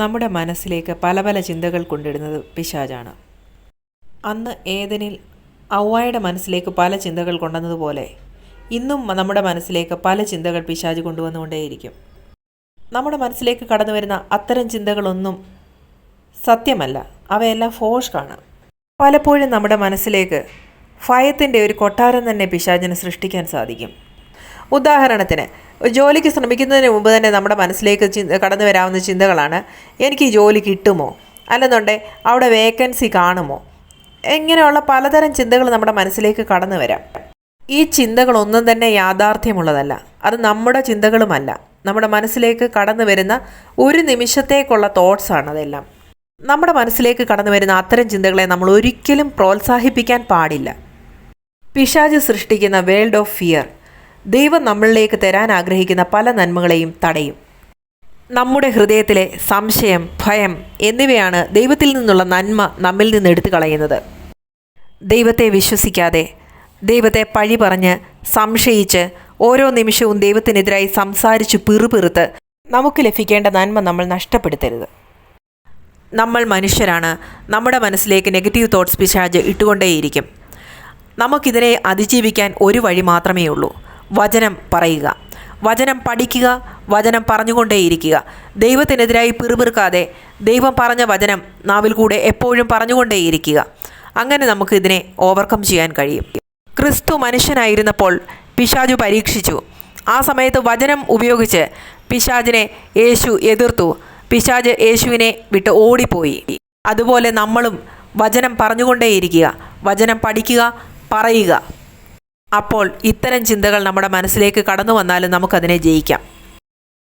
നമ്മുടെ മനസ്സിലേക്ക് പല പല ചിന്തകൾ കൊണ്ടിടുന്നത് പിശാജാണ് അന്ന് ഏതനിൽ ഔവായുടെ മനസ്സിലേക്ക് പല ചിന്തകൾ കൊണ്ടുവന്നതുപോലെ ഇന്നും നമ്മുടെ മനസ്സിലേക്ക് പല ചിന്തകൾ പിശാജ് കൊണ്ടുവന്നുകൊണ്ടേയിരിക്കും. നമ്മുടെ മനസ്സിലേക്ക് കടന്നു വരുന്ന അത്തരം ചിന്തകളൊന്നും സത്യമല്ല. അവയെല്ലാം ഫോഷ്കാണ്. പലപ്പോഴും നമ്മുടെ മനസ്സിലേക്ക് ഭയത്തിന്റെ ഒരു കൊട്ടാരം തന്നെ പിശാചിന് സൃഷ്ടിക്കാൻ സാധിക്കും. ഉദാഹരണത്തിന് ജോലിക്ക് ശ്രമിക്കുന്നതിന് മുമ്പ് തന്നെ നമ്മുടെ മനസ്സിലേക്ക് ചിന്ത കടന്നു വരാവുന്ന ചിന്തകളാണ് എനിക്ക് ഈ ജോലി കിട്ടുമോ? അല്ലെന്നുണ്ടെ അവിടെ വേക്കൻസി കാണുമോ? ഇങ്ങനെയുള്ള പലതരം ചിന്തകൾ നമ്മുടെ മനസ്സിലേക്ക് കടന്നു വരാം. ഈ ചിന്തകളൊന്നും തന്നെ യാഥാർത്ഥ്യമുള്ളതല്ല. അത് നമ്മുടെ ചിന്തകളുമല്ല. നമ്മുടെ മനസ്സിലേക്ക് കടന്നു വരുന്ന ഒരു നിമിഷത്തേക്കുള്ള തോട്ട്സാണ് അതെല്ലാം. നമ്മുടെ മനസ്സിലേക്ക് കടന്നു വരുന്ന അത്തരം ചിന്തകളെ നമ്മൾ ഒരിക്കലും പ്രോത്സാഹിപ്പിക്കാൻ പാടില്ല. പിശാജ് സൃഷ്ടിക്കുന്ന വേൾഡ് ഓഫ് ഫിയർ. ദൈവം നമ്മളിലേക്ക് തരാൻ ആഗ്രഹിക്കുന്ന പല നന്മകളെയും തടയും. നമ്മുടെ ഹൃദയത്തിലെ സംശയം ഭയം എന്നിവയാണ് ദൈവത്തിൽ നിന്നുള്ള നന്മ നമ്മിൽ നിന്ന് എടുത്തു കളയുന്നത്. ദൈവത്തെ വിശ്വസിക്കാതെ ദൈവത്തെ പഴി പറഞ്ഞ് സംശയിച്ച് ഓരോ നിമിഷവും ദൈവത്തിനെതിരായി സംസാരിച്ച് പിറുപിറുത്ത് നമുക്ക് ലഭിക്കേണ്ട നന്മ നമ്മൾ നഷ്ടപ്പെടുത്തരുത്. നമ്മൾ മനുഷ്യരാണ്. നമ്മുടെ മനസ്സിലേക്ക് നെഗറ്റീവ് തോട്ട്സ് പിശാജ് ഇട്ടുകൊണ്ടേയിരിക്കും. നമുക്കിതിനെ അതിജീവിക്കാൻ ഒരു വഴി മാത്രമേ ഉള്ളൂ വചനം പറയുക. വചനം പഠിക്കുക വചനം പറഞ്ഞുകൊണ്ടേയിരിക്കുക. ദൈവത്തിനെതിരായി പിറുപിറുക്കാതെ ദൈവം പറഞ്ഞ വചനം നാവിൽ കൂടെ എപ്പോഴും പറഞ്ഞുകൊണ്ടേയിരിക്കുക. അങ്ങനെ നമുക്ക് ഇതിനെ ഓവർകം ചെയ്യാൻ കഴിയും. ക്രിസ്തു മനുഷ്യനായിരുന്നപ്പോൾ പിശാജു പരീക്ഷിച്ചു. ആ സമയത്ത് വചനം ഉപയോഗിച്ച് പിശാജിനെ യേശു എതിർത്തു. പിശാജ് യേശുവിനെ വിട്ട് ഓടിപ്പോയി. അതുപോലെ നമ്മളും വചനം പറഞ്ഞുകൊണ്ടേയിരിക്കുക. വചനം പഠിക്കുക പറയുക. അപ്പോൾ ഇത്തരം ചിന്തകൾ നമ്മുടെ മനസ്സിലേക്ക് കടന്നു വന്നാലും നമുക്കതിനെ ജയിക്കാം.